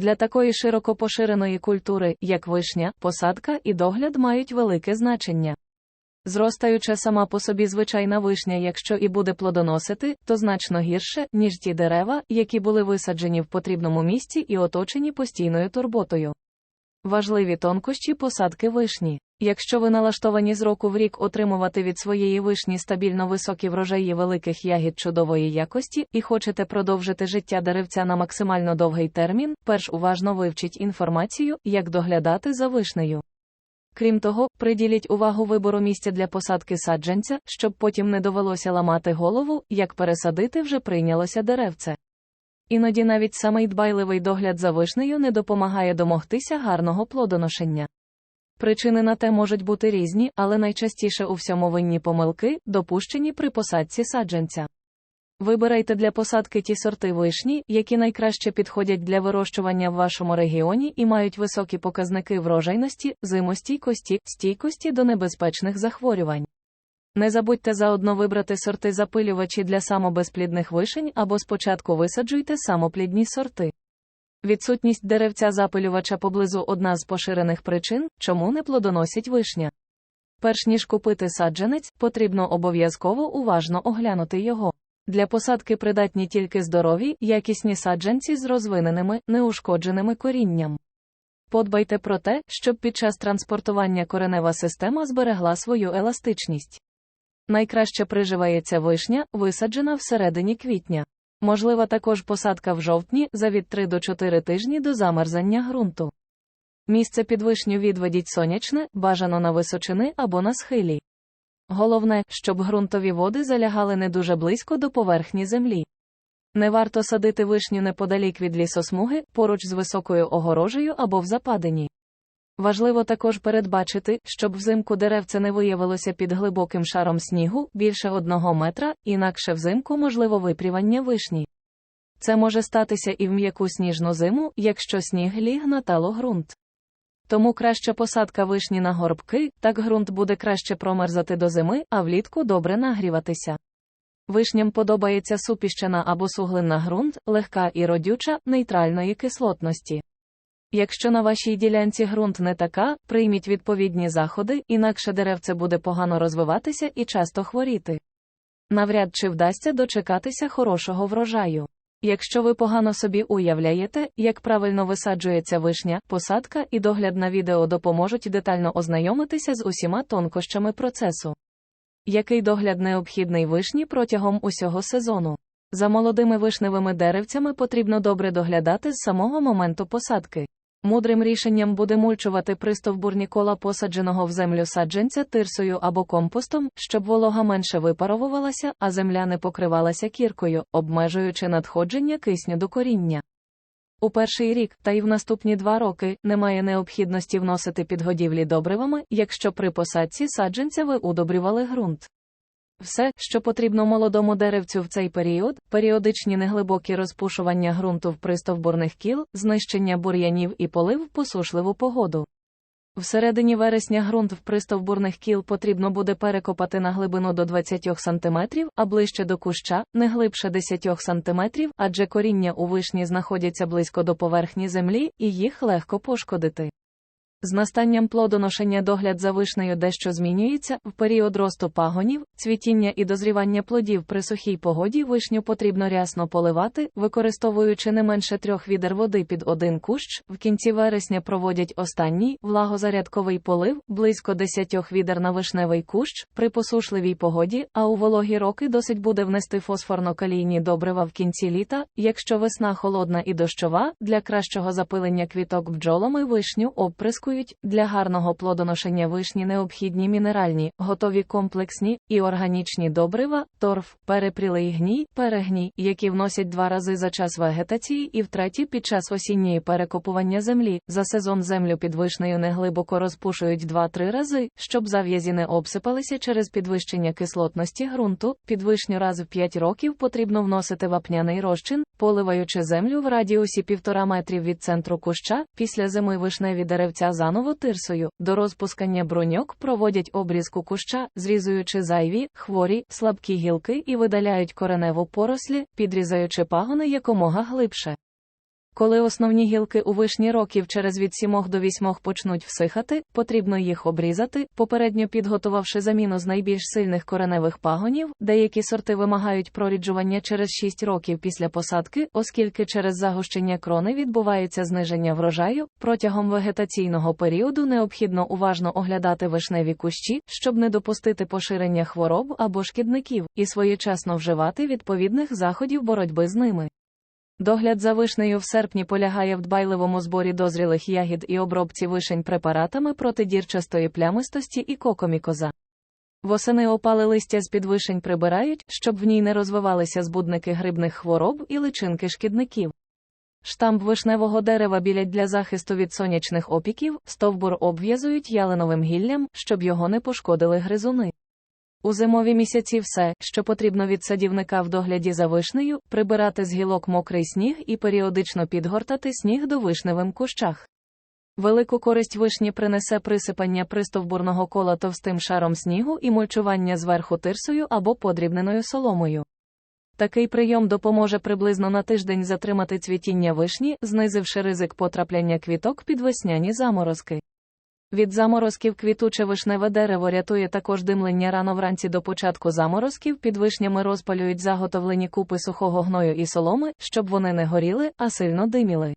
Для такої широко поширеної культури, як вишня, посадка і догляд мають велике значення. Зростаюча сама по собі звичайна вишня, якщо і буде плодоносити, то значно гірше, ніж ті дерева, які були висаджені в потрібному місці і оточені постійною турботою. Важливі тонкощі посадки вишні. Якщо ви налаштовані з року в рік отримувати від своєї вишні стабільно високі врожаї великих ягід чудової якості і хочете продовжити життя деревця на максимально довгий термін, перш уважно вивчіть інформацію, як доглядати за вишнею. Крім того, приділіть увагу вибору місця для посадки саджанця, щоб потім не довелося ламати голову, як пересадити вже прийнялося деревце. Іноді навіть самий дбайливий догляд за вишнею не допомагає домогтися гарного плодоношення. Причини на те можуть бути різні, але найчастіше у всьому винні помилки, допущені при посадці саджанця. Вибирайте для посадки ті сорти вишні, які найкраще підходять для вирощування в вашому регіоні і мають високі показники врожайності, зимостійкості, стійкості до небезпечних захворювань. Не забудьте заодно вибрати сорти запилювачі для самобезплідних вишень або спочатку висаджуйте самоплідні сорти. Відсутність деревця запилювача поблизу одна з поширених причин, чому не плодоносить вишня. Перш ніж купити саджанець, потрібно обов'язково уважно оглянути його. Для посадки придатні тільки здорові, якісні саджанці з розвиненими, неушкодженими корінням. Подбайте про те, щоб під час транспортування коренева система зберегла свою еластичність. Найкраще приживається вишня, висаджена всередині квітня. Можлива також посадка в жовтні за від 3 до 4 тижні до замерзання ґрунту. Місце під вишню відведіть сонячне, бажано на височини або на схилі. Головне, щоб ґрунтові води залягали не дуже близько до поверхні землі. Не варто садити вишню неподалік від лісосмуги, поруч з високою огорожею або в западині. Важливо також передбачити, щоб взимку деревце не виявилося під глибоким шаром снігу більше одного метра, інакше взимку можливо випрівання вишні. Це може статися і в м'яку сніжну зиму, якщо сніг ліг на талогрунт. Тому краща посадка вишні на горбки, так ґрунт буде краще промерзати до зими, а влітку добре нагріватися. Вишням подобається супіщена або суглинна ґрунт, легка і родюча, нейтральної кислотності. Якщо на вашій ділянці ґрунт не така, прийміть відповідні заходи, інакше деревце буде погано розвиватися і часто хворіти. Навряд чи вдасться дочекатися хорошого врожаю. Якщо ви погано собі уявляєте, як правильно висаджується вишня, посадка і догляд на відео допоможуть детально ознайомитися з усіма тонкощами процесу. Який догляд необхідний вишні протягом усього сезону? За молодими вишневими деревцями потрібно добре доглядати з самого моменту посадки. Мудрим рішенням буде мульчувати пристовбурні кола посадженого в землю саджанця тирсою або компостом, щоб волога менше випаровувалася, а земля не покривалася кіркою, обмежуючи надходження кисню до коріння. У перший рік, та й в наступні два роки, немає необхідності вносити підгодівлі добривами, якщо при посадці саджанця ви удобрювали ґрунт. Все, що потрібно молодому деревцю в цей період, періодичні неглибокі розпушування ґрунту в пристовбурних кіл, знищення бур'янів і полив в посушливу погоду. Всередині вересня ґрунт в пристовбурних кіл потрібно буде перекопати на глибину до 20 см, а ближче до куща, не глибше 10 см, адже коріння у вишні знаходяться близько до поверхні землі і їх легко пошкодити. З настанням плодоношення догляд за вишнею дещо змінюється. В період росту пагонів, цвітіння і дозрівання плодів при сухій погоді вишню потрібно рясно поливати, використовуючи не менше трьох відер води під один кущ. В кінці вересня проводять останній влагозарядковий полив близько 10 відер на вишневий кущ. При посушливій погоді, а у вологі роки досить буде внести фосфорно-калійні добрива в кінці літа, якщо весна холодна і дощова, для кращого запилення квіток бджолами вишню обприскують для гарного плодоношення вишні необхідні мінеральні, готові комплексні і органічні добрива, торф, перепрілий гній, перегній, які вносять два рази за час вегетації і втретє під час осінньої перекопування землі. За сезон землю під вишнею неглибоко розпушують 2-3 рази, щоб зав'язі не обсипалися через підвищення кислотності ґрунту. Під вишню раз в 5 років потрібно вносити вапняний розчин, поливаючи землю в радіусі 1,5 метрів від центру куща, після зими вишневі деревця заново тирсою. До розпускання броньок проводять обрізку куща, зрізуючи зайві, хворі, слабкі гілки і видаляють кореневу порослі, підрізаючи пагони якомога глибше. Коли основні гілки у вишні років через від 7 до 8 почнуть всихати, потрібно їх обрізати, попередньо підготувавши заміну з найбільш сильних кореневих пагонів, деякі сорти вимагають проріджування через 6 років після посадки, оскільки через загущення крони відбувається зниження врожаю, протягом вегетаційного періоду необхідно уважно оглядати вишневі кущі, щоб не допустити поширення хвороб або шкідників, і своєчасно вживати відповідних заходів боротьби з ними. Догляд за вишнею в серпні полягає в дбайливому зборі дозрілих ягід і обробці вишень препаратами проти дірчастої плямистості і кокомікоза. Восени опали листя з під вишень прибирають, щоб в ній не розвивалися збудники грибних хвороб і личинки шкідників. Штамп вишневого дерева білять для захисту від сонячних опіків, стовбур обв'язують ялиновим гіллям, щоб його не пошкодили гризуни. У зимові місяці все, що потрібно від садівника в догляді за вишнею, прибирати з гілок мокрий сніг і періодично підгортати сніг до вишневим кущах. Велику користь вишні принесе присипання пристовбурного кола товстим шаром снігу і мульчування зверху тирсою або подрібненою соломою. Такий прийом допоможе приблизно на тиждень затримати цвітіння вишні, знизивши ризик потрапляння квіток під весняні заморозки. Від заморозків квітуче вишневе дерево рятує також димлення рано вранці до початку заморозків. Під вишнями розпалюють заготовлені купи сухого гною і соломи, щоб вони не горіли, а сильно диміли.